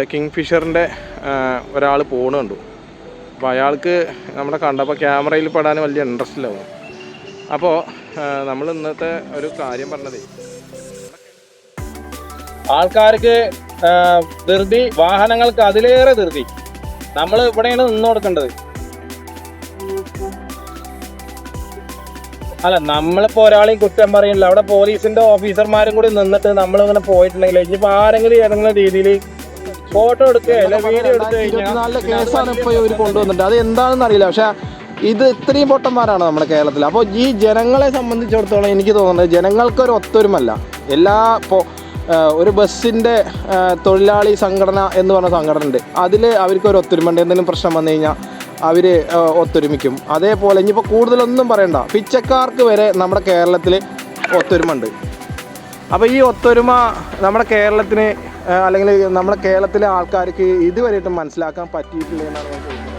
മറ്റേ കിങ് ഫിഷറിന്റെ ഒരാൾ പോണ് കണ്ടു. അപ്പോൾ അയാൾക്ക് നമ്മളെ കണ്ടപ്പോൾ ക്യാമറയിൽ പെടാൻ വലിയ ഇൻട്രസ്റ്റ് ഇല്ലാവും അപ്പോൾ നമ്മൾ ഇന്നത്തെ ഒരു കാര്യം പറഞ്ഞതേ. ആൾക്കാർക്ക് ധൃതി വാഹനങ്ങൾക്ക് അതിലേറെ ധൃതി. നമ്മൾ ഇവിടെയാണ് നിന്ന് കൊടുക്കേണ്ടത്. അല്ല നമ്മളിപ്പോ ഒരാളെയും കുറ്റം പറയില്ല അവിടെ പോലീസിന്റെ ഓഫീസർമാരും കൂടി നിന്നിട്ട് നമ്മളിങ്ങനെ പോയിട്ടുണ്ടെങ്കിൽ ഇനിയിപ്പോ ആരെങ്കിലും ഏതെങ്കിലും രീതിയിൽ ഫോട്ടോ എടുക്കുക വീഡിയോ എടുത്തു കഴിഞ്ഞാൽ ഇരുപത്തിനാലിലെ കേസാണ് ഇപ്പോൾ ഇവർ കൊണ്ടുവന്നിട്ട്. അത് എന്താണെന്ന് അറിയില്ല. പക്ഷെ ഇത് ഇത്രയും പൊട്ടന്മാരാണ് നമ്മുടെ കേരളത്തിൽ അപ്പോൾ ഈ ജനങ്ങളെ സംബന്ധിച്ചിടത്തോളം എനിക്ക് തോന്നുന്നത് ജനങ്ങൾക്കൊരു ഒത്തൊരുമല്ല. എല്ലാ ഇപ്പോൾ ഒരു ബസ്സിന്റെ തൊഴിലാളി സംഘടന എന്ന് പറഞ്ഞ സംഘടന ഉണ്ട്. അതിൽ അവർക്കൊരു ഒത്തൊരുമ ഉണ്ട് എന്തെങ്കിലും പ്രശ്നം വന്നു കഴിഞ്ഞാൽ അവർ ഒത്തൊരുമിക്കും. അതേപോലെ ഇനിയിപ്പോൾ കൂടുതലൊന്നും പറയണ്ട. പിച്ചക്കാർക്ക് വരെ നമ്മുടെ കേരളത്തിൽ ഒത്തൊരുമ ഉണ്ട് അപ്പോൾ ഈ ഒത്തൊരുമ നമ്മുടെ കേരളത്തിന് അല്ലെങ്കിൽ നമ്മുടെ കേരളത്തിലെ ആൾക്കാർക്ക് ഇതുവരെയായിട്ടും മനസ്സിലാക്കാൻ പറ്റിയിട്ടില്ല എന്നാണ് ഞാൻ ചോദിക്കുന്നത്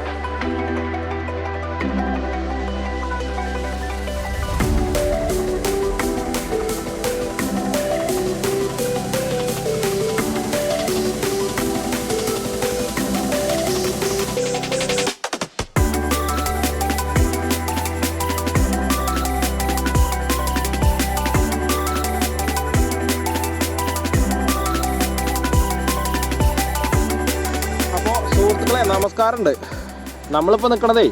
നമസ്കാരമുണ്ട് നമ്മളിപ്പോൾ നിൽക്കണതേ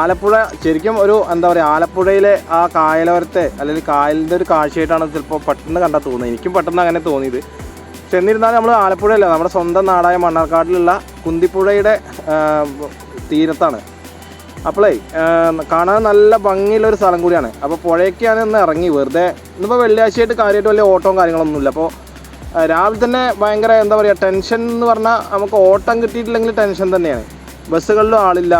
ആലപ്പുഴ ശരിക്കും ഒരു എന്താ പറയുക ആലപ്പുഴയിലെ ആ കായലോരത്തെ അല്ലെങ്കിൽ കായലിന്റെ ഒരു കാഴ്ചയായിട്ടാണ് ചിലപ്പോൾ പെട്ടെന്ന് കണ്ടാൽ തോന്നുന്നത്. എനിക്കും പെട്ടെന്ന് അങ്ങനെ തോന്നിയത്. പക്ഷെ എന്നിരുന്നാലും നമ്മൾ ആലപ്പുഴയല്ല നമ്മുടെ സ്വന്തം നാടായ മണ്ണാർക്കാട്ടിലുള്ള കുന്തിപ്പുഴയുടെ തീരത്താണ്. അപ്പോളേ കാണാൻ നല്ല ഭംഗിയുള്ളൊരു സ്ഥലം കൂടിയാണ്. അപ്പോൾ പുഴയ്ക്കാണ് ഒന്ന് ഇറങ്ങി. വെറുതെ ഇന്നിപ്പോൾ വെള്ളിയാഴ്ചയായിട്ട് കാര്യമായിട്ട് വലിയ ഓട്ടവും കാര്യങ്ങളൊന്നുമില്ല. അപ്പോൾ രാവിലെ തന്നെ ഭയങ്കര എന്താ പറയുക ടെൻഷൻ എന്ന് പറഞ്ഞാൽ നമുക്ക് ഓട്ടം കിട്ടിയിട്ടില്ലെങ്കിൽ ടെൻഷൻ തന്നെയാണ്. ബസ്സുകളിലും ആളില്ല.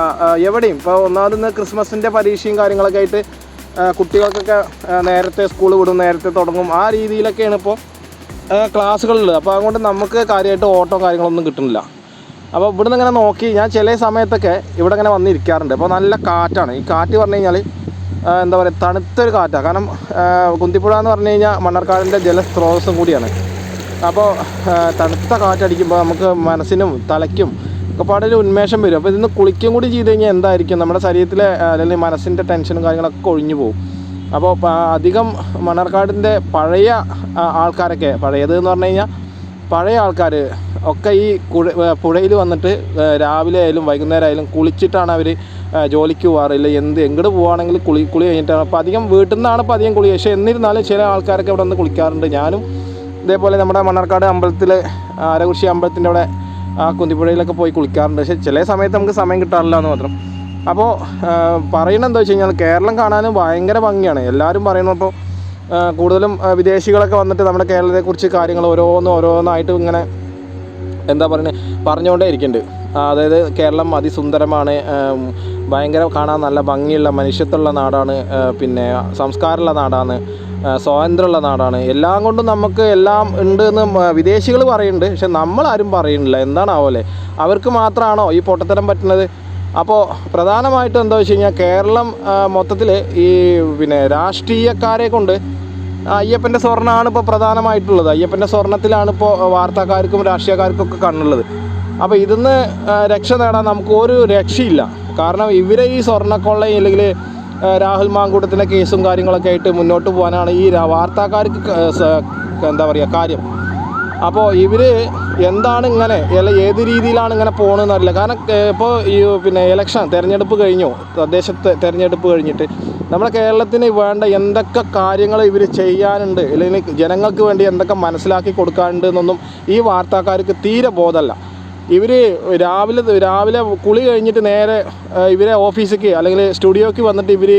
എവിടെയും ഇപ്പോൾ ഒന്നാമത് ഇന്ന് ക്രിസ്മസിന്റെ പരീക്ഷയും കാര്യങ്ങളൊക്കെ ആയിട്ട് കുട്ടികൾക്കൊക്കെ നേരത്തെ സ്കൂൾ വിടും നേരത്തെ തുടങ്ങും. ആ രീതിയിലൊക്കെയാണ് ഇപ്പോൾ ക്ലാസ്സുകളിൽ അപ്പോൾ അതുകൊണ്ട് നമുക്ക് കാര്യമായിട്ട് ഓട്ടോ കാര്യങ്ങളൊന്നും കിട്ടുന്നില്ല. അപ്പോൾ ഇവിടുന്ന് ഇങ്ങനെ നോക്കി ഞാൻ ചില സമയത്തൊക്കെ ഇവിടെ ഇങ്ങനെ വന്നിരിക്കാറുണ്ട്. അപ്പോൾ നല്ല കാറ്റാണ്. ഈ കാറ്റ് പറഞ്ഞു കഴിഞ്ഞാൽ എന്താ പറയുക തണുത്തൊരു കാറ്റാണ് കാരണം കുന്തിപ്പുഴ എന്ന് പറഞ്ഞു കഴിഞ്ഞാൽ മണ്ണാർക്കാടിന്റെ ജലസ്രോതസ്സും കൂടിയാണ്. അപ്പോൾ തണുത്ത കാറ്റടിക്കുമ്പോൾ നമുക്ക് മനസ്സിനും തലയ്ക്കും ഒക്കെ പാടൊരു ഉന്മേഷം വരും. അപ്പോൾ ഇതിന്ന് കുളിക്കും കൂടി ചെയ്ത് കഴിഞ്ഞാൽ എന്തായിരിക്കും? നമ്മുടെ ശരീരത്തിലെ അല്ലെങ്കിൽ മനസ്സിന്റെ ടെൻഷനും കാര്യങ്ങളൊക്കെ ഒഴിഞ്ഞു പോകും. അപ്പോൾ അധികം മണ്ണാർക്കാടിന്റെ പഴയ ആൾക്കാരൊക്കെ പഴയത് എന്ന് പറഞ്ഞു കഴിഞ്ഞാൽ പഴയ ആൾക്കാർ ഒക്കെ ഈ പുഴയിൽ വന്നിട്ട് രാവിലെ ആയാലും വൈകുന്നേരം ആയാലും കുളിച്ചിട്ടാണ് അവർ ജോലിക്ക് പോകാറ് ഇല്ല എന്ത് എങ്ങോട്ട് പോവുകയാണെങ്കിൽ കുളി കുളി കഴിഞ്ഞിട്ടാണ്. അപ്പോൾ അധികം വീട്ടിൽ നിന്നാണ് ഇപ്പോൾ അധികം കുളി. പക്ഷേ എന്നിരുന്നാലും ചില ആൾക്കാരൊക്കെ ഇവിടെ വന്ന് കുളിക്കാറുണ്ട്. ഞാനും ഇതേപോലെ നമ്മുടെ മണ്ണാർക്കാട് അമ്പലത്തിൽ ആരകുറിശി അമ്പലത്തിന്റെ അവിടെ ആ കുന്തിപ്പുഴയിലൊക്കെ പോയി കുളിക്കാറുണ്ട്. പക്ഷേ ചില സമയത്ത് നമുക്ക് സമയം കിട്ടാറില്ല എന്ന് മാത്രം. അപ്പോൾ പറയണത് എന്താ വെച്ച് കഴിഞ്ഞാൽ കേരളം കാണാനും ഭയങ്കര ഭംഗിയാണ്. എല്ലാവരും പറയുന്നു അപ്പോൾ കൂടുതലും വിദേശികളൊക്കെ വന്നിട്ട് നമ്മുടെ കേരളത്തെക്കുറിച്ച് കാര്യങ്ങൾ ഓരോന്ന് ഓരോന്നായിട്ട് ഇങ്ങനെ എന്താ പറയുന്നത് പറഞ്ഞുകൊണ്ടേ ഇരിക്കുന്നുണ്ട്. അതായത് കേരളം അതിസുന്ദരമാണ്. ഭയങ്കര കാണാൻ നല്ല ഭംഗിയുള്ള മനുഷ്യത്വമുള്ള നാടാണ്. പിന്നെ സംസ്കാരമുള്ള നാടാണ്. സ്വാതന്ത്ര്യമുള്ള നാടാണ്. എല്ലാം കൊണ്ടും നമുക്ക് എല്ലാം ഉണ്ട് എന്ന് വിദേശികൾ പറയുന്നുണ്ട്. പക്ഷെ നമ്മളാരും പറയുന്നില്ല. എന്താണാവോലെ? അവർക്ക് മാത്രമാണോ ഈ പൊട്ടത്തരം പറ്റുന്നത്? അപ്പോൾ പ്രധാനമായിട്ടും എന്താ വെച്ച് കഴിഞ്ഞാൽ കേരളം മൊത്തത്തിൽ ഈ പിന്നെ രാഷ്ട്രീയക്കാരെ കൊണ്ട് അയ്യപ്പന്റെ സ്വർണമാണ് ഇപ്പോൾ പ്രധാനമായിട്ടുള്ളത്. അയ്യപ്പന്റെ സ്വർണത്തിലാണ് ഇപ്പോൾ വാർത്താക്കാർക്കും രാഷ്ട്രീയക്കാർക്കും ഒക്കെ കണ്ണുള്ളത്. അപ്പോൾ ഇതിന്ന് രക്ഷ നേടാൻ നമുക്ക് ഒരു രക്ഷയില്ല. കാരണം ഇവരെ ഈ സ്വർണക്കൊള്ളയും അല്ലെങ്കിൽ രാഹുൽ മാങ്കൂട്ടത്തിന്റെ കേസും കാര്യങ്ങളൊക്കെ ആയിട്ട് മുന്നോട്ട് പോകാനാണ് ഈ വാർത്താക്കാർക്ക് എന്താ പറയുക കാര്യം. അപ്പോൾ ഇവർ എന്താണ് ഇങ്ങനെ അല്ല ഏത് രീതിയിലാണ് ഇങ്ങനെ പോകണമെന്ന് അറിയില്ല. കാരണം ഇപ്പോൾ ഈ പിന്നെ ഇലക്ഷൻ തിരഞ്ഞെടുപ്പ് കഴിഞ്ഞു. തദ്ദേശത്തെ തിരഞ്ഞെടുപ്പ് കഴിഞ്ഞിട്ട്. നമ്മുടെ കേരളത്തിന് വേണ്ട എന്തൊക്കെ കാര്യങ്ങൾ ഇവർ ചെയ്യാനുണ്ട് അല്ലെങ്കിൽ ജനങ്ങൾക്ക് വേണ്ടി എന്തൊക്കെ മനസ്സിലാക്കി കൊടുക്കാനുണ്ട് എന്നൊന്നും ഈ വാർത്താക്കാർക്ക് തീരെ ബോധമല്ല. ഇവർ രാവിലെ രാവിലെ കുളി കഴിഞ്ഞിട്ട് നേരെ ഇവരെ ഓഫീസിലേക്ക് അല്ലെങ്കിൽ സ്റ്റുഡിയോക്ക് വന്നിട്ട് ഇവർ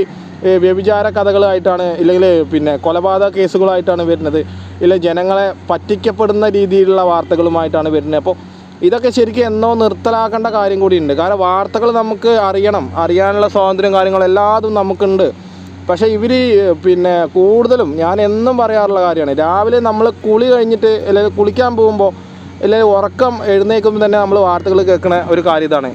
വ്യഭിചാര കഥകളായിട്ടാണ് ഇല്ലെങ്കിൽ പിന്നെ കൊലപാതക കേസുകളായിട്ടാണ് വരുന്നത്. ഇല്ല ജനങ്ങളെ പറ്റിക്കപ്പെടുന്ന രീതിയിലുള്ള വാർത്തകളുമായിട്ടാണ് വരുന്നത്. അപ്പോൾ ഇതൊക്കെ ശരിക്കും എന്നോ നിർത്തലാക്കേണ്ട കാര്യം കൂടിയുണ്ട്. കാരണം വാർത്തകൾ നമുക്ക് അറിയണം. അറിയാനുള്ള സ്വാതന്ത്ര്യം കാര്യങ്ങളും എല്ലാതും നമുക്കുണ്ട്. പക്ഷേ ഇവർ പിന്നെ കൂടുതലും ഞാൻ എന്നും പറയാറുള്ള കാര്യമാണ്. രാവിലെ നമ്മൾ കുളി കഴിഞ്ഞിട്ട് അല്ലെങ്കിൽ കുളിക്കാൻ പോകുമ്പോൾ അല്ലെങ്കിൽ ഉറക്കം എഴുന്നേൽക്കുമ്പോൾ തന്നെ നമ്മൾ വാർത്തകൾ കേൾക്കുന്ന ഒരു കാര്യം ഇതാണ്.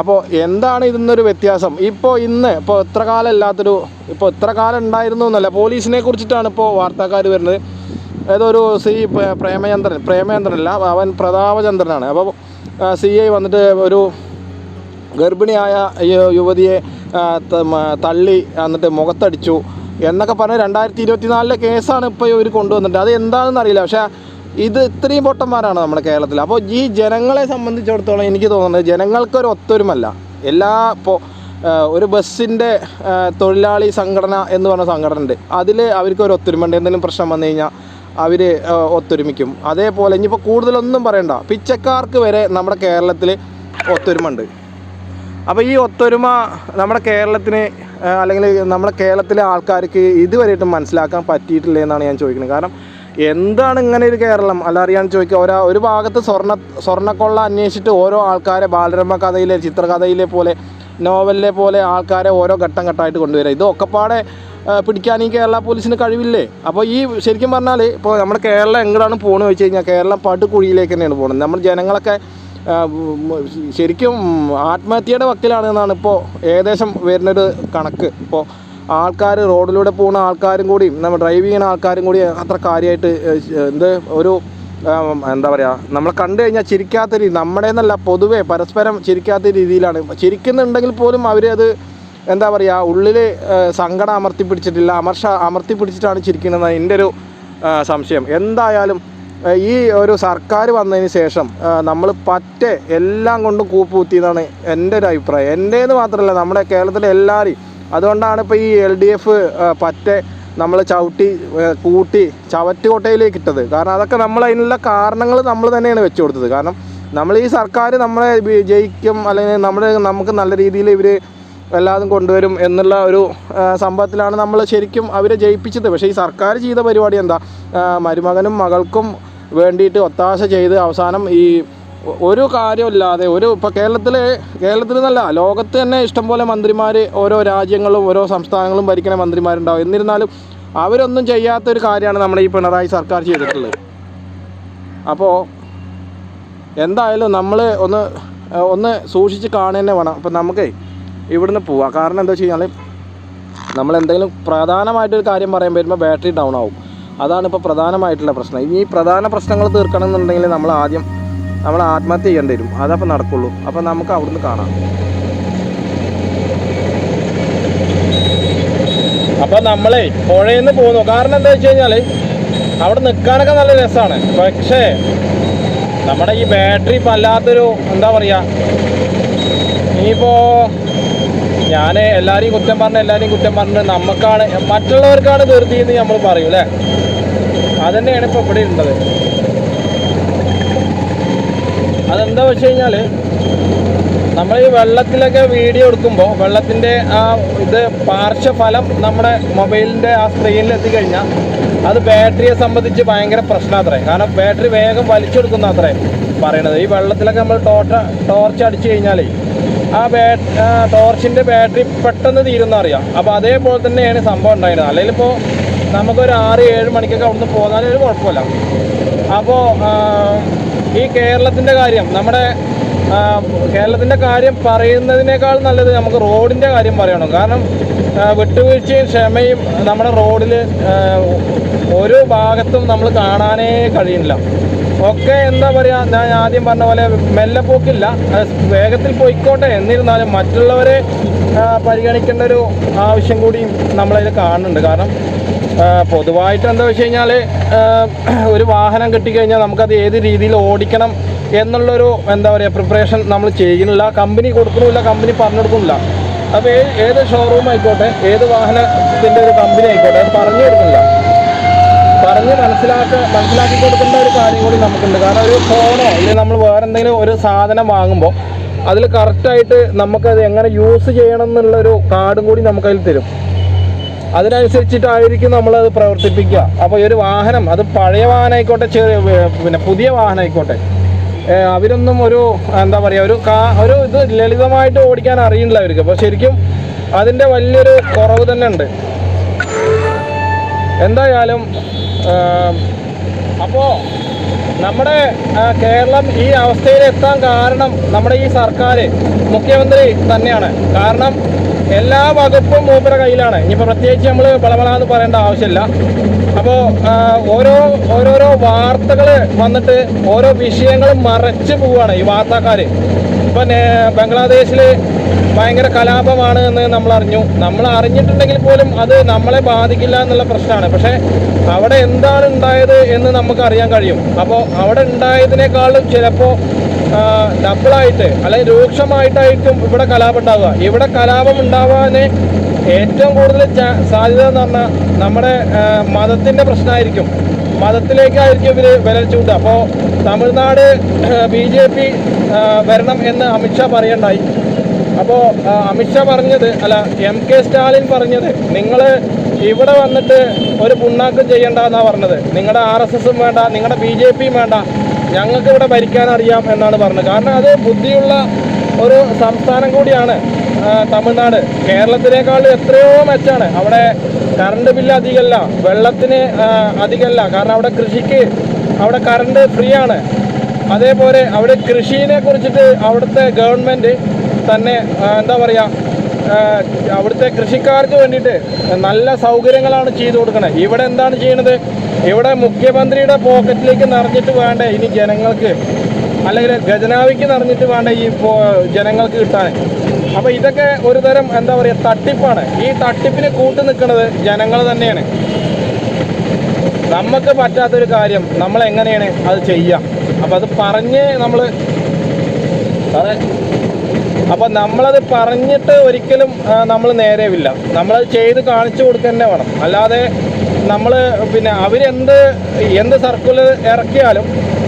അപ്പോൾ എന്താണ് ഇതിന്നൊരു വ്യത്യാസം? ഇപ്പോൾ ഇന്ന് ഇപ്പോൾ എത്ര കാലം ഇല്ലാത്തൊരു ഇപ്പോൾ എത്ര കാലം ഉണ്ടായിരുന്നു എന്നല്ല പോലീസിനെ കുറിച്ചിട്ടാണ് ഇപ്പോൾ വാർത്താക്കാർ വരുന്നത്. ഏതോ ഒരു സി പ്രേമചന്ദ്രൻ പ്രേമചന്ദ്രനല്ല അവൻ പ്രതാപചന്ദ്രനാണ്. അപ്പോൾ സി ഐ വന്നിട്ട് ഒരു ഗർഭിണിയായ യുവതിയെ തള്ളി എന്നിട്ട് മുഖത്തടിച്ചു. എന്നൊക്കെ പറഞ്ഞ് രണ്ടായിരത്തി ഇരുപത്തിനാലിലെ കേസാണ് ഇപ്പോൾ ഇവർ കൊണ്ടുവന്നിട്ട്. അത് എന്താണെന്ന് അറിയില്ല. പക്ഷേ ഇത് ഇത്രയും പൊട്ടന്മാരാണ് നമ്മുടെ കേരളത്തിൽ. അപ്പോൾ ഈ ജനങ്ങളെ സംബന്ധിച്ചിടത്തോളം എനിക്ക് തോന്നുന്നത് ജനങ്ങൾക്കൊരു ഒത്തൊരുമല്ല. എല്ലാ ഇപ്പോൾ ഒരു ബസ്സിന്റെ തൊഴിലാളി സംഘടന എന്ന് പറഞ്ഞ സംഘടന ഉണ്ട്. അതിൽ അവർക്ക് ഒരു ഒത്തൊരുമയുണ്ട് എന്തെങ്കിലും പ്രശ്നം വന്നു കഴിഞ്ഞാൽ അവർ ഒത്തൊരുമിക്കും. അതേപോലെ ഇനിയിപ്പോൾ കൂടുതലൊന്നും പറയണ്ട. പിച്ചക്കാർക്ക് വരെ നമ്മുടെ കേരളത്തിൽ ഒത്തൊരുമ അപ്പോൾ ഈ ഒത്തൊരുമ നമ്മുടെ കേരളത്തിന് അല്ലെങ്കിൽ നമ്മുടെ കേരളത്തിലെ ആൾക്കാർക്ക് ഇതുവരെയായിട്ടും മനസ്സിലാക്കാൻ പറ്റിയിട്ടില്ല എന്നാണ് ഞാൻ ചോദിക്കുന്നത്. കാരണം എന്താണ് ഇങ്ങനെ ഒരു കേരളം? അല്ല അറിയാൻ ചോദിക്കുക. ഒരാ ഒരു ഭാഗത്ത് സ്വർണ സ്വർണക്കൊള്ള അന്വേഷിച്ചിട്ട് ഓരോ ആൾക്കാരെ ബാലരമ കഥയിലെ ചിത്രകഥയിലെ പോലെ നോവലിലെ പോലെ ആൾക്കാരെ ഓരോ ഘട്ടം ഘട്ടമായിട്ട് കൊണ്ടുവരിക. ഇത് ഒക്കെപ്പാടെ പിടിക്കാൻ ഈ കേരള പോലീസിന് കഴിവില്ലേ? അപ്പോൾ ഈ ശരിക്കും പറഞ്ഞാൽ ഇപ്പോൾ നമ്മുടെ കേരളം എങ്ങോട്ടാണ് പോകുന്നത് വെച്ച് കഴിഞ്ഞാൽ കേരളം പടുകുഴിയിലേക്ക് തന്നെയാണ് പോകുന്നത് നമ്മൾ ജനങ്ങളൊക്കെ ശരിക്കും ആത്മഹത്യയുടെ വക്കിലാണ് എന്നാണ് ഇപ്പോൾ ഏകദേശം വരുന്നൊരു കണക്ക്. ഇപ്പോൾ ആൾക്കാർ റോഡിലൂടെ പോകുന്ന ആൾക്കാരും കൂടി നമ്മൾ ഡ്രൈവ് ചെയ്യുന്ന ആൾക്കാരും കൂടി അത്ര കാര്യമായിട്ട് എന്ത് ഒരു എന്താ പറയുക നമ്മൾ കണ്ടു കഴിഞ്ഞാൽ ചിരിക്കാത്ത രീതി നമ്മുടെ എന്നല്ല പൊതുവേ പരസ്പരം ചിരിക്കാത്ത രീതിയിലാണ്. ചിരിക്കുന്നുണ്ടെങ്കിൽ പോലും അവർ അത് എന്താ പറയുക ഉള്ളിൽ സങ്കടം അമർത്തി പിടിച്ചിട്ടില്ല അമർഷ അമർത്തി പിടിച്ചിട്ടാണ് എന്റെ ഒരു സംശയം. എന്തായാലും ഈ ഒരു സർക്കാർ വന്നതിന് ശേഷം നമ്മൾ പറ്റെ എല്ലാം കൊണ്ടും കൂപ്പുകുത്തി എന്നാണ് എന്റെ ഒരു അഭിപ്രായം. എന്റേന്ന് മാത്രമല്ല നമ്മുടെ കേരളത്തിലെ എല്ലാവരെയും. അതുകൊണ്ടാണ് ഇപ്പോൾ ഈ എൽ ഡി എഫ് പറ്റെ നമ്മൾ ചവിട്ടി കൂട്ടി ചവറ്റുകോട്ടയിലേക്ക് ഇട്ടത്. കാരണം അതൊക്കെ നമ്മൾ അതിനുള്ള കാരണങ്ങൾ നമ്മൾ തന്നെയാണ് വെച്ചു കൊടുത്തത്. കാരണം നമ്മൾ ഈ സർക്കാർ നമ്മളെ ജയിക്കും അല്ലെങ്കിൽ നമ്മൾ നമുക്ക് നല്ല രീതിയിൽ ഇവർ എല്ലാതും കൊണ്ടുവരും എന്നുള്ള ഒരു സംഭവത്തിലാണ് നമ്മൾ ശരിക്കും അവരെ ജയിപ്പിച്ചത്. പക്ഷേ ഈ സർക്കാർ ചെയ്ത പരിപാടി എന്താ? മരുമകനും മകൾക്കും വേണ്ടിയിട്ട് ഒത്താശ ചെയ്ത് അവസാനം ഈ ഒരു കാര്യമില്ലാതെ ഒരു ഇപ്പോൾ കേരളത്തിലെ കേരളത്തിൽ നിന്നല്ല ലോകത്ത് തന്നെ ഇഷ്ടംപോലെ മന്ത്രിമാർ ഓരോ രാജ്യങ്ങളും ഓരോ സംസ്ഥാനങ്ങളും ഭരിക്കുന്ന മന്ത്രിമാരുണ്ടാവും. എന്നിരുന്നാലും അവരൊന്നും ചെയ്യാത്തൊരു കാര്യമാണ് നമ്മുടെ ഈ പിണറായി സർക്കാർ ചെയ്തിട്ടുള്ളത്. അപ്പോൾ എന്തായാലും നമ്മൾ ഒന്ന് ഒന്ന് സൂക്ഷിച്ച് കാണുക തന്നെ വേണം. അപ്പം നമുക്കേ ഇവിടുന്ന് പോവാം. കാരണം എന്താ വെച്ച് കഴിഞ്ഞാൽ നമ്മൾ എന്തെങ്കിലും പ്രധാനമായിട്ടൊരു കാര്യം പറയാൻ വരുമ്പോൾ ബാറ്ററി ഡൗൺ ആവും. അതാണ് ഇപ്പോൾ പ്രധാനമായിട്ടുള്ള പ്രശ്നം. ഇനി ഈ പ്രധാന പ്രശ്നങ്ങൾ തീർക്കണം എന്നുണ്ടെങ്കിൽ നമ്മൾ ആദ്യം നമ്മൾ ആത്മഹത്യ ചെയ്യേണ്ടി വരും. അതപ്പോൾ നടക്കുള്ളൂ. അപ്പോൾ നമുക്ക് അവിടുന്ന് കാണാം. അപ്പൊ നമ്മളെ പുഴയിൽ നിന്ന് പോകുന്നു കാരണം എന്താ വെച്ച് കഴിഞ്ഞാൽ അവിടെ നിൽക്കാനൊക്കെ നല്ല രസമാണ് പക്ഷേ നമ്മുടെ ഈ ബാറ്ററി ഇപ്പം അല്ലാത്തൊരു എന്താ പറയാ? ഇനിയിപ്പോ ഞാൻ എല്ലാവരെയും കുറ്റം പറഞ്ഞ് എല്ലാവരെയും കുറ്റം പറഞ്ഞ് നമുക്കാണ് മറ്റുള്ളവർക്കാണ് ധൃതി എന്ന് നമ്മൾ പറയും അല്ലേ? അതന്നെയാണ് ഇപ്പോൾ ഇവിടെ ഉള്ളത്. അതെന്താ വെച്ച് കഴിഞ്ഞാൽ നമ്മൾ ഈ വെള്ളത്തിലൊക്കെ വീഡിയോ എടുക്കുമ്പോൾ വെള്ളത്തിന്റെ ആ ഇത് പാർശ്വഫലം നമ്മുടെ മൊബൈലിന്റെ ആ സ്ക്രീനിൽ എത്തിക്കഴിഞ്ഞാൽ അത് ബാറ്ററിയെ സംബന്ധിച്ച് ഭയങ്കര പ്രശ്നമാത്രേ കാരണം ബാറ്ററി വേഗം വലിച്ചെടുക്കുന്ന അത്രേ പറയണത്. ഈ വെള്ളത്തിലൊക്കെ നമ്മൾ ടോർച്ച ടോർച്ച് അടിച്ചു കഴിഞ്ഞാലേ ആ ബാ ടോർച്ചിന്റെ ബാറ്ററി പെട്ടെന്ന് തീരുന്ന അറിയാം. അപ്പോൾ അതേപോലെ തന്നെയാണ് സംഭവം ഉണ്ടായിരുന്നത്. അല്ലെങ്കിൽ ഇപ്പോൾ നമുക്കൊരു ആറ് ഏഴ് മണിക്കൊക്കെ അവിടുന്ന് പോകാനും ഒരു കുഴപ്പമില്ല. അപ്പോൾ ഈ കേരളത്തിന്റെ കാര്യം നമ്മുടെ കേരളത്തിന്റെ കാര്യം പറയുന്നതിനേക്കാൾ നല്ലത് നമുക്ക് റോഡിന്റെ കാര്യം പറയണം. കാരണം വിട്ടുവീഴ്ചയും ക്ഷമയും നമ്മുടെ റോഡിൽ ഓരോ ഭാഗത്തും നമ്മൾ കാണാനേ കഴിയില്ല ഒക്കെ എന്താ പറയുക ഞാൻ ആദ്യം പറഞ്ഞ പോലെ മെല്ലെ പോക്കില്ല. വേഗത്തിൽ പോയിക്കോട്ടെ. എന്നിരുന്നാലും മറ്റുള്ളവരെ പരിഗണിക്കേണ്ട ഒരു ആവശ്യം കൂടി നമ്മളതിൽ കാണുന്നുണ്ട്. കാരണം പൊതുവായിട്ട് എന്താ വെച്ച് കഴിഞ്ഞാൽ ഒരു വാഹനം കിട്ടിക്കഴിഞ്ഞാൽ നമുക്കത് ഏത് രീതിയിൽ ഓടിക്കണം എന്നുള്ളൊരു എന്താ പറയുക പ്രിപ്പറേഷൻ നമ്മൾ ചെയ്യുന്നില്ല. കമ്പനി കൊടുക്കണമില്ല കമ്പനി പറഞ്ഞു കൊടുക്കുന്നില്ല അപ്പോൾ ഏത് ഷോറൂം ആയിക്കോട്ടെ ഏത് വാഹനത്തിന്റെ ഒരു കമ്പനി ആയിക്കോട്ടെ പറഞ്ഞു കൊടുക്കുന്നില്ല പറഞ്ഞ് മനസ്സിലാക്ക മനസ്സിലാക്കി കൊടുക്കേണ്ട ഒരു കാര്യം കൂടി നമുക്കുണ്ട്. കാരണം ഒരു ഫോണോ അല്ലെങ്കിൽ നമ്മൾ വേറെ എന്തെങ്കിലും ഒരു സാധനം വാങ്ങുമ്പോൾ അതിൽ കറക്റ്റായിട്ട് നമുക്കത് എങ്ങനെ യൂസ് ചെയ്യണം എന്നുള്ളൊരു കാർഡും കൂടി നമുക്കതിൽ തരും. അതിനനുസരിച്ചിട്ടായിരിക്കും നമ്മളത് പ്രവർത്തിപ്പിക്കുക. അപ്പോൾ ഈ ഒരു വാഹനം അത് പഴയ വാഹനമായിക്കോട്ടെ ചെറിയ പിന്നെ പുതിയ വാഹനമായിക്കോട്ടെ അവരൊന്നും ഒരു എന്താ പറയുക ഒരു കാ ഒരു ഇത് ലളിതമായിട്ട് ഓടിക്കാൻ അറിയില്ല അവർക്ക്. അപ്പോൾ ശരിക്കും അതിന്റെ വലിയൊരു കുറവ് തന്നെ ഉണ്ട് എന്തായാലും അപ്പോൾ നമ്മുടെ കേരളം ഈ അവസ്ഥയിൽ എത്താൻ കാരണം നമ്മുടെ ഈ സർക്കാർ മുഖ്യമന്ത്രി തന്നെയാണ്. കാരണം എല്ലാ വകുപ്പും മൂപ്പര കയ്യിലാണ്. ഇനിയിപ്പോൾ പ്രത്യേകിച്ച് നമ്മൾ പളമളാന്ന് പറയേണ്ട ആവശ്യമില്ല. അപ്പോൾ ഓരോ ഓരോരോ വാർത്തകൾ വന്നിട്ട് ഓരോ വിഷയങ്ങളും മറച്ചു പോവുകയാണ് ഈ വാർത്താക്കാർ ഇപ്പം ബംഗ്ലാദേശിൽ ഭയങ്കര കലാപമാണ് എന്ന് നമ്മൾ അറിഞ്ഞു നമ്മൾ അറിഞ്ഞിട്ടുണ്ടെങ്കിൽ പോലും അത് നമ്മളെ ബാധിക്കില്ല എന്നുള്ള പ്രശ്നമാണ്. പക്ഷേ അവിടെ എന്താണ് ഉണ്ടായത് എന്ന് നമുക്ക് അറിയാൻ കഴിയും. അപ്പോൾ അവിടെ ഉണ്ടായതിനേക്കാളും ചിലപ്പോൾ ഡബിളായിട്ട് അല്ലെങ്കിൽ രൂക്ഷമായിട്ടായിരിക്കും ഇവിടെ കലാപം ഉണ്ടാവുക. ഇവിടെ കലാപം ഉണ്ടാവാൻ ഏറ്റവും കൂടുതൽ സാധ്യത എന്ന് പറഞ്ഞാൽ നമ്മുടെ മതത്തിന്റെ പ്രശ്നമായിരിക്കും. മതത്തിലേക്കായിരിക്കും ഇവർ വിരൽ ചൂണ്ടുക. അപ്പോൾ തമിഴ്നാട് ബി ജെ പി വരണം എന്ന് അമിത്ഷാ പറയണ്ടായി. അപ്പോൾ അമിത്ഷാ പറഞ്ഞത് അല്ല എം കെ സ്റ്റാലിൻ പറഞ്ഞത് നിങ്ങൾ ഇവിടെ വന്നിട്ട് ഒരു പുണ്ണാക്കും ചെയ്യേണ്ട എന്നാണ് പറഞ്ഞത്. നിങ്ങളുടെ ആർ എസ് എസും വേണ്ട നിങ്ങളുടെ ബി ജെ പിയും വേണ്ട. ഞങ്ങൾക്ക് ഇവിടെ ഭരിക്കാൻ അറിയാം എന്നാണ് പറഞ്ഞത്. കാരണം അത് ബുദ്ധിയുള്ള ഒരു സംസ്ഥാനം കൂടിയാണ് തമിഴ്നാട്. കേരളത്തിനേക്കാൾ എത്രയോ മെച്ചാണ്. അവിടെ കറണ്ട് ബില്ല് അധികമല്ല വെള്ളത്തിന് അധികമല്ല കാരണം അവിടെ കൃഷിക്ക് അവിടെ കറണ്ട് ഫ്രീ ആണ്. അതേപോലെ അവിടെ കൃഷിനെ കുറിച്ചിട്ട് അവിടുത്തെ ഗവൺമെന്റ് തന്നെ എന്താ പറയുക അവിടുത്തെ കൃഷിക്കാർക്ക് വേണ്ടിയിട്ട് നല്ല സൗകര്യങ്ങളാണ് ചെയ്തു കൊടുക്കുന്നത് ഇവിടെ എന്താണ് ചെയ്യുന്നത് ഇവിടെ മുഖ്യമന്ത്രിയുടെ പോക്കറ്റിലേക്ക് നിറഞ്ഞിട്ട് വേണ്ട ഇനി ജനങ്ങൾക്ക് അല്ലെങ്കിൽ ഖജനാവിക്ക് നിറഞ്ഞിട്ട് വേണ്ട ഈ ജനങ്ങൾക്ക് കിട്ടാൻ. അപ്പോൾ ഇതൊക്കെ ഒരു തരം എന്താ പറയുക തട്ടിപ്പാണ്. ഈ തട്ടിപ്പിന് കൂട്ടു നിൽക്കുന്നത് ജനങ്ങൾ തന്നെയാണ്. നമുക്ക് പറ്റാത്തൊരു കാര്യം നമ്മൾ എങ്ങനെയാണ് അത് ചെയ്യുക അപ്പം അത് പറഞ്ഞ് നമ്മൾ അപ്പം നമ്മളത് പറഞ്ഞിട്ട് ഒരിക്കലും നമ്മൾ നേരെവില്ല. നമ്മളത് ചെയ്ത് കാണിച്ചു കൊടുക്കുക വേണം. അല്ലാതെ നമ്മൾ പിന്നെ അവരെന്ത് എന്ത് സർക്കുലർ ഇറക്കിയാലും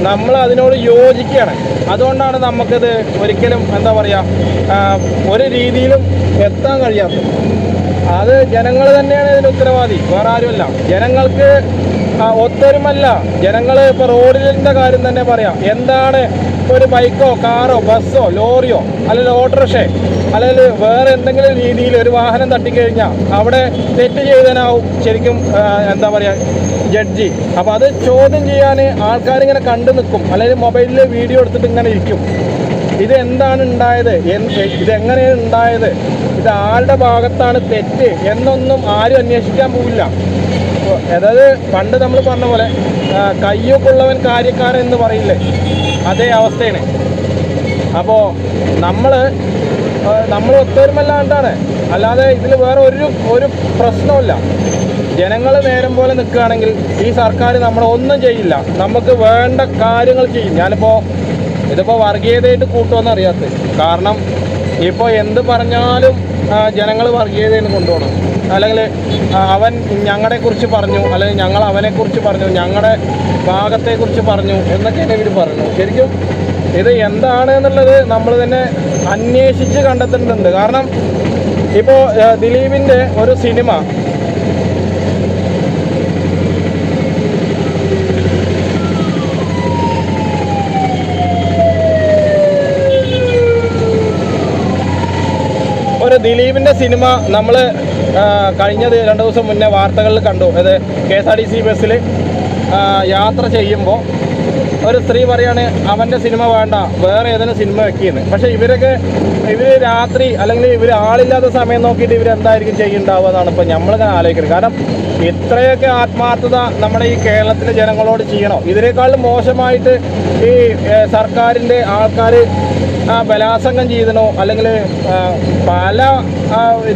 നമ്മൾ അതിനോട് യോജിക്കുകയാണ് അതുകൊണ്ടാണ് നമുക്കിത് ഒരിക്കലും എന്താ പറയുക ഒരു രീതിയിലും എത്താൻ കഴിയാത്തത്. അത് ജനങ്ങൾ തന്നെയാണ് ഇതിന് ഉത്തരവാദി. വേറെ ആരുമല്ല. ജനങ്ങൾക്ക് ഒത്തൊരുമല്ല. ജനങ്ങൾ ഇപ്പോൾ റോഡിന്റെ കാര്യം തന്നെ പറയാം. എന്താണ് ഇപ്പോൾ ഒരു ബൈക്കോ കാറോ ബസ്സോ ലോറിയോ അല്ലെങ്കിൽ ഓട്ടോറിക്ഷയോ അല്ലെങ്കിൽ വേറെ എന്തെങ്കിലും രീതിയിൽ ഒരു വാഹനം തട്ടിക്കഴിഞ്ഞാൽ അവിടെ തെറ്റ് ചെയ്തതിനാവും ശരിക്കും എന്താ പറയുക ജഡ്ജി. അപ്പോൾ അത് ചോദ്യം ചെയ്യാൻ ആൾക്കാരിങ്ങനെ കണ്ടു നിൽക്കും. അല്ലെങ്കിൽ മൊബൈലിൽ വീഡിയോ എടുത്തിട്ട് ഇങ്ങനെ ഇരിക്കും. ഇത് എന്താണ് ഉണ്ടായത്? ഇതെങ്ങനെയാണ് ഉണ്ടായത്? ഇത് ആരുടെ ഭാഗത്താണ് തെറ്റ്? എന്നൊന്നും ആരും അന്വേഷിക്കാൻ പോവില്ല. അതായത് പണ്ട് നമ്മൾ പറഞ്ഞ പോലെ കയ്യൊക്കെ ഉള്ളവൻ കാര്യക്കാരൻ എന്ന് പറയില്ലേ? അതേ അവസ്ഥയാണ്. അപ്പോൾ നമ്മൾ നമ്മൾ ഒത്തൊരുമല്ലാണ്ടാണ്. അല്ലാതെ ഇതിൽ വേറെ ഒരു ഒരു പ്രശ്നമില്ല ജനങ്ങൾ നേരം പോലെ നിൽക്കുകയാണെങ്കിൽ ഈ സർക്കാർ നമ്മളെ ഒന്നും ചെയ്യില്ല. നമുക്ക് വേണ്ട കാര്യങ്ങൾ ചെയ്യും. ഞാനിപ്പോൾ ഇതിപ്പോൾ വർഗീയതയായിട്ട് കൂട്ടുമെന്ന് അറിയാത്തത്. കാരണം ഇപ്പോൾ എന്ത് പറഞ്ഞാലും ജനങ്ങൾ വർഗീയതയിൽ കൊണ്ടുപോകണം. അല്ലെങ്കിൽ അവൻ ഞങ്ങളെ കുറിച്ച് പറഞ്ഞു അല്ലെങ്കിൽ ഞങ്ങൾ അവനെ കുറിച്ച് പറഞ്ഞു ഞങ്ങളുടെ ഭാഗത്തെക്കുറിച്ച് പറഞ്ഞു എന്നൊക്കെ എന്നൊക്കെയാണ് ഇവർ പറഞ്ഞു. ശരിക്കും ഇത് എന്താണ് എന്നുള്ളത് നമ്മൾ തന്നെ അന്വേഷിച്ച് കണ്ടെത്തേണ്ടതുണ്ട്. കാരണം ഇപ്പോൾ ദിലീപിന്റെ ഒരു സിനിമ ദിലീപിന്റെ സിനിമ നമ്മൾ കഴിഞ്ഞ രണ്ടു ദിവസം മുന്നേ വാർത്തകളിൽ കണ്ടു. അത് K S R T C ബസ്സിൽ യാത്ര ചെയ്യുമ്പോൾ ഒരു സ്ത്രീ പറയാണ് അവന്റെ സിനിമ വേണ്ട വേറെ ഏതെങ്കിലും സിനിമ വെക്കിയെന്ന് പക്ഷേ ഇവരൊക്കെ ഇവർ രാത്രി അല്ലെങ്കിൽ ഇവർ ആളില്ലാത്ത സമയം നോക്കിയിട്ട് ഇവരെന്തായിരിക്കും ചെയ്യുന്നുണ്ടാവുക എന്നാണ് ഇപ്പോൾ നമ്മളിങ്ങനെ ആലോചിക്കുന്നത്. കാരണം ഇത്രയൊക്കെ ആത്മാർത്ഥത നമ്മുടെ ഈ കേരളത്തിലെ ജനങ്ങളോട് ചെയ്യണോ. ഇതിനേക്കാളും മോശമായിട്ട് ഈ സർക്കാരിന്റെ ആൾക്കാർ ബലാസംഗം ചെയ്തനോ അല്ലെങ്കിൽ പല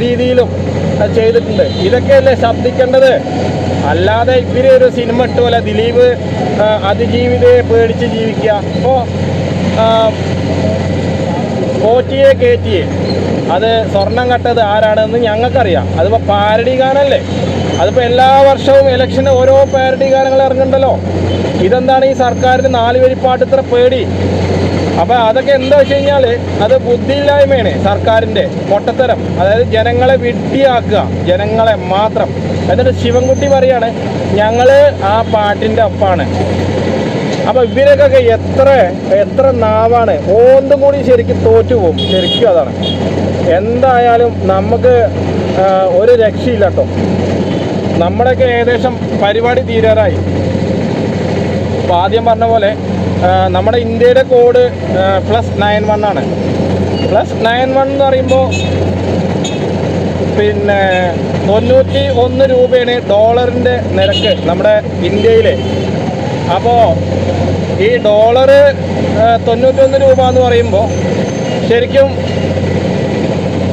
രീതിയിലും ചെയ്തിട്ടുണ്ട്. ഇതൊക്കെയല്ലേ ശബ്ദിക്കേണ്ടത്? അല്ലാതെ ഇവർ ഒരു സിനിമ ഇട്ടുപോലെ ദിലീപ് ആ, അതിജീവിതയെ പേടിച്ച് ജീവിക്കുക. അപ്പോൾ കോറ്റിയെ. കയറ്റിയെ അത് സ്വർണം കട്ടത് ആരാണെന്ന് ഞങ്ങൾക്കറിയാം. അതിപ്പോൾ പാരഡി ഗാനല്ലേ? അതിപ്പോൾ എല്ലാ വർഷവും ഇലക്ഷന് ഓരോ പാരഡി ഗാനങ്ങൾ ഇറങ്ങുന്നുണ്ടല്ലോ ഇതെന്താണ് ഈ സർക്കാരിന് നാല് വരിപ്പാട്ട് ഇത്ര പേടി? അപ്പൊ അതൊക്കെ എന്താ വെച്ച് കഴിഞ്ഞാൽ അത് ബുദ്ധിയില്ലായ്മയാണ് സർക്കാരിന്റെ പൊട്ടത്തരം. അതായത് ജനങ്ങളെ വിഡ്ഢിയാക്കുക ജനങ്ങളെ മാത്രം. എന്നിട്ട് ശിവൻകുട്ടി പറയാണ് ഞങ്ങൾ ആ പാട്ടിന്റെ ഒപ്പാണ്. അപ്പൊ ഇവരൊക്കെ എത്ര എത്ര നാവാണ്. ഓന്തും കൂടി ശരിക്കും തോറ്റു പോകും ശരിക്കും അതാണ്. എന്തായാലും നമുക്ക് ഒരു രക്ഷയില്ല കേട്ടോ നമ്മുടെയൊക്കെ ഏകദേശം പരിപാടി തീരാറായി. അപ്പോൾ ആദ്യം പറഞ്ഞ പോലെ നമ്മുടെ ഇന്ത്യയുടെ കോഡ് പ്ലസ് നയൻ വൺ ആണ്. പ്ലസ് നയൻ വൺ എന്ന് പറയുമ്പോൾ പിന്നെ തൊണ്ണൂറ്റി ഒന്ന് രൂപയാണ് ഡോളറിന്റെ നിരക്ക് നമ്മുടെ ഇന്ത്യയിലെ. അപ്പോൾ ഈ ഡോളറ് തൊണ്ണൂറ്റൊന്ന് രൂപ എന്ന് പറയുമ്പോൾ ശരിക്കും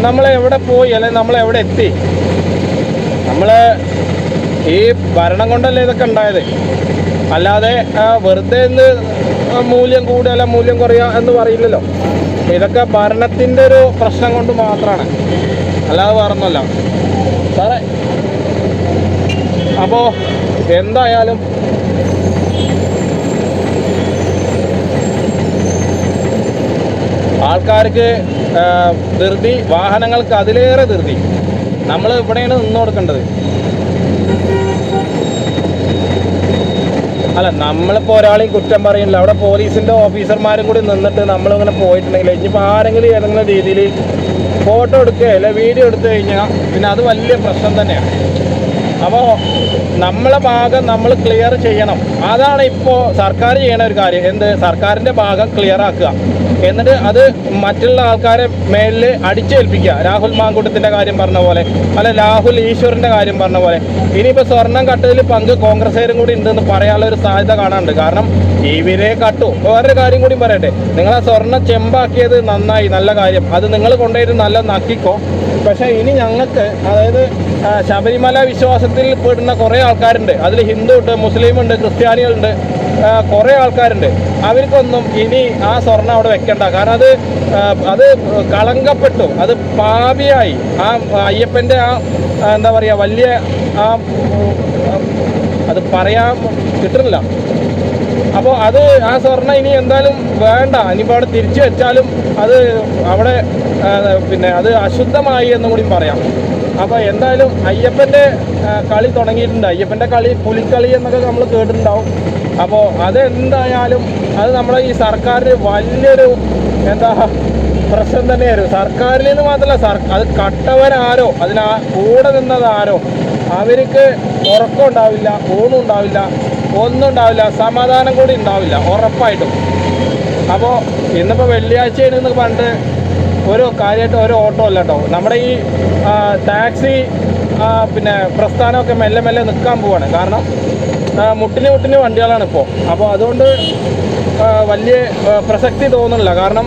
നമ്മൾ എവിടെ പോയി അല്ലെങ്കിൽ നമ്മൾ എവിടെ എത്തി? നമ്മൾ ഈ ഭരണം കൊണ്ടല്ലേ ഇതൊക്കെ ഉണ്ടായത്? അല്ലാതെ വെറുതെ ഇന്ന് മൂല്യം കൂടുക മൂല്യം കുറയുക എന്ന് പറയില്ലല്ലോ. ഇതൊക്കെ ഭരണത്തിന്റെ ഒരു പ്രശ്നം കൊണ്ട് മാത്രമാണ് അല്ലാതെ വേറൊന്നുമല്ല. സാറേ അപ്പോൾ എന്തായാലും ആൾക്കാർക്ക് ധൃതി വാഹനങ്ങൾക്ക് അതിലേറെ ധൃതി. നമ്മൾ ഇവിടെയാണ് നിന്ന് കൊടുക്കേണ്ടത്. അല്ല നമ്മളിപ്പോൾ ഒരാളെയും കുറ്റം പറയുന്നില്ല. അവിടെ പോലീസിന്റെ ഓഫീസർമാരും കൂടി നിന്നിട്ട് നമ്മളിങ്ങനെ പോയിട്ടുണ്ടെങ്കിൽ ഇനിയിപ്പോൾ ആരെങ്കിലും ഏതെങ്കിലും രീതിയിൽ ഫോട്ടോ എടുക്കുക അല്ലെ വീഡിയോ എടുത്തു കഴിഞ്ഞാൽ പിന്നെ അത് വലിയ പ്രശ്നം തന്നെയാണ്. അപ്പോൾ നമ്മളെ ഭാഗം നമ്മൾ ക്ലിയർ ചെയ്യണം. അതാണ് ഇപ്പോൾ സർക്കാർ ചെയ്യണ ഒരു കാര്യം. എന്ത്? സർക്കാരിന്റെ ഭാഗം ക്ലിയർ ആക്കുക. എന്നിട്ട് അത് മറ്റുള്ള ആൾക്കാരെ മേലിൽ അടിച്ചേൽപ്പിക്കുക. രാഹുൽ മാങ്കൂട്ടത്തിന്റെ കാര്യം പറഞ്ഞ പോലെ അല്ല രാഹുൽ ഈശ്വറിന്റെ കാര്യം പറഞ്ഞ പോലെ. ഇനിയിപ്പോൾ സ്വർണം കട്ടതിൽ പങ്ക് കോൺഗ്രസ്സുകാരും കൂടി ഉണ്ടെന്ന് പറയാനുള്ള ഒരു സാധ്യത കാണാനുണ്ട്. കാരണം ഇവരെ കട്ടു. വേറൊരു കാര്യം കൂടി പറയട്ടെ. നിങ്ങൾ ആ സ്വർണം ചെമ്പാക്കിയത് നന്നായി. നല്ല കാര്യം. അത് നിങ്ങൾ കൊണ്ടുപോയിട്ട് നല്ല നക്കിക്കോ. പക്ഷേ ഇനി ഞങ്ങൾക്ക് അതായത് ശബരിമല വിശ്വാസത്തിൽ പെടുന്ന കുറേ ആൾക്കാരുണ്ട്. അതിൽ ഹിന്ദു ഉണ്ട് മുസ്ലിം ഉണ്ട് ക്രിസ്ത്യാനികളുണ്ട് കുറേ ആൾക്കാരുണ്ട്. അവർക്കൊന്നും ഇനി ആ സ്വർണം അവിടെ വെക്കണ്ട. കാരണം അത് അത് കളങ്കപ്പെട്ടു. അത് പാപിയായി. ആ അയ്യപ്പന്റെ ആ എന്താ പറയുക വലിയ ആ അത് പറയാൻ കിട്ടുന്നില്ല. അപ്പോൾ അത് ആ സ്വർണം ഇനി എന്തായാലും വേണ്ട. ഇനിയിപ്പോൾ അവിടെ തിരിച്ചു വെച്ചാലും അത് അവിടെ പിന്നെ അത് അശുദ്ധമായി എന്നും കൂടി പറയാം. അപ്പോൾ എന്തായാലും അയ്യപ്പന്റെ കളി തുടങ്ങിയിട്ടുണ്ട്. അയ്യപ്പന്റെ കളി പുലിക്കളി എന്നൊക്കെ നമ്മൾ കേട്ടിട്ടുണ്ടാവും. അപ്പോൾ അതെന്തായാലും അത് നമ്മളെ ഈ സർക്കാരിന് വലിയൊരു എന്താ പ്രശ്നം തന്നെയായിരുന്നു. സർക്കാരിൽ നിന്ന് മാത്രമല്ല സർ അത് കട്ടവരാരോ അതിനാ കൂടെ നിന്നതാരോ അവർക്ക് ഉറക്കം ഉണ്ടാവില്ല ഊണും ഉണ്ടാവില്ല ഒന്നും ഉണ്ടാവില്ല. സമാധാനം കൂടി ഉണ്ടാവില്ല. ഉറപ്പായിട്ടും. അപ്പോൾ ഇന്നിപ്പോൾ വെള്ളിയാഴ്ചയാണ് എന്ന് പണ്ട് ഒരു കാര്യമായിട്ട് ഒരു ഓട്ടോ അല്ല കേട്ടോ. നമ്മുടെ ഈ ടാക്സി പിന്നെ പ്രസ്ഥാനമൊക്കെ മെല്ലെ മെല്ലെ നിൽക്കാൻ പോവാണ്. കാരണം മുട്ടിന് മുട്ടിന് വണ്ടികളാണ് ഇപ്പോൾ അപ്പോൾ അതുകൊണ്ട് വലിയ പ്രസക്തി തോന്നുന്നില്ല. കാരണം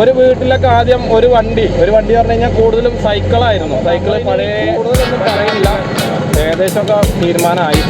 ഒരു വീട്ടിലൊക്കെ ആദ്യം ഒരു വണ്ടി. ഒരു വണ്ടി പറഞ്ഞു കഴിഞ്ഞാൽ കൂടുതലും സൈക്കിളായിരുന്നു. സൈക്കിൾ പഴയ കൂടുതലൊന്നും പറയില്ല. ഏകദേശമൊക്കെ തീരുമാനമായി.